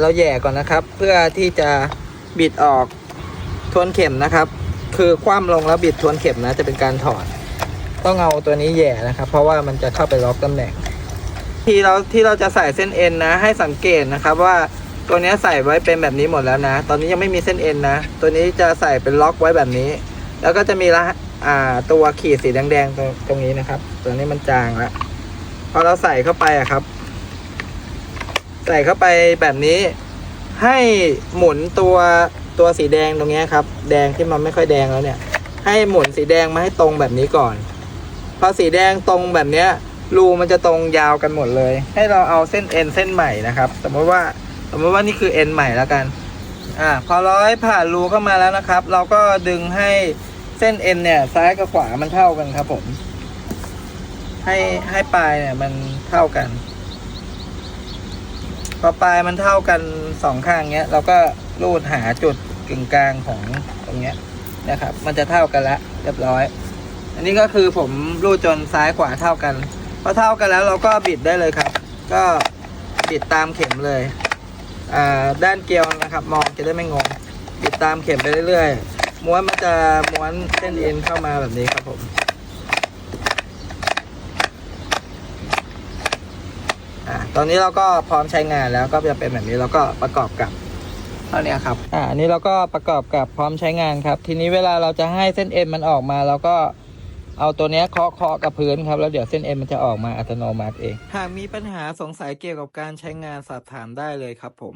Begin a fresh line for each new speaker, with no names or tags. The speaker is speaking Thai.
เราแย่ก่อนนะครับ เพื่อที่จะบิดออกทวนเข็มนะครับ คือคว่ำลงแล้วบิดทวนเข็มนะจะเป็นการถอด ต้องเอาตัวนี้แย่นะครับ เพราะว่ามันจะเข้าไปล็อกตำแหน่ง ที่เราที่เราจะใส่เส้นเอ็นนะ ให้สังเกตนะครับว่าตัวนี้ใส่ไว้เป็นแบบนี้หมดแล้วนะ ตอนนี้ยังไม่มีเส้นเอ็นนะ ตัวนี้จะใส่เป็นล็อกไว้แบบนี้ แล้วก็จะมีละอ่าตัวขีดสีแดงๆตรงตรงนี้นะครับ ตัวนี้มันจางล้วพอเราใส่เข้าไปอะครับ ใส่เข้าไปแบบนี้ ให้หมุนตัวตัวสีแดงตรงนี้ครับ แดงที่มันไม่ค่อยแดงแล้วเนี่ย ให้หมุนสีแดงมาให้ตรงแบบนี้ก่อน พอสีแดงตรงแบบเนี้ยรูมันจะตรงยาวกันหมดเลย ให้เราเอาเส้นเอ็นเส้นใหม่นะครับ สมมติว่าสมมติว่านี่คือเอ็นใหม่แล้วกันอ่าพอร้อยผ่านรูเข้ามาแล้วนะครับ เราก็ดึงให้เส้นเอ็นเนี่ยซ้ายกับขวามันเท่ากันครับผม ให้ให้ปลายเนี่ยมันเท่ากัน พอปลายมันเท่ากันสองข้างเนี้ย เราก็รูดหาจุดกึ่งกลางของตรงเนี้ยนะครับ มันจะเท่ากันแล้วเรียบร้อย อันนี้ก็คือผมรูดจนซ้ายขวาเท่ากันพอเท่ากันแล้วเราก็บิดได้เลยครับ ก็บิดตามเข็มเลยอ่าด้านเกลียวนะครับ มองจะได้ไม่งงบิดตามเข็มไปเรื่อยๆม้วนมันจะม้วนเส้นเอ็นเข้ามาแบบนี้ครับผม อ่า ตอนนี้เราก็พร้อมใช้งานแล้วก็จะเป็นแบบนี้เราก็ประกอบกับเท่านี้ครับอ่าอันนี้เราก็ประกอบกับพร้อมใช้งานครับ ทีนี้เวลาเราจะให้เส้นเอ็นมันออกมาเราก็เอาตัวเนี้ยเคาะเคาะกับพื้นครับ แล้วเดี๋ยวเส้นเอ็นมันจะออกมาอัตโนมัติเอง หากมีปัญหาสงสัยเกี่ยวกับการใช้งานสอบถามได้เลยครับผม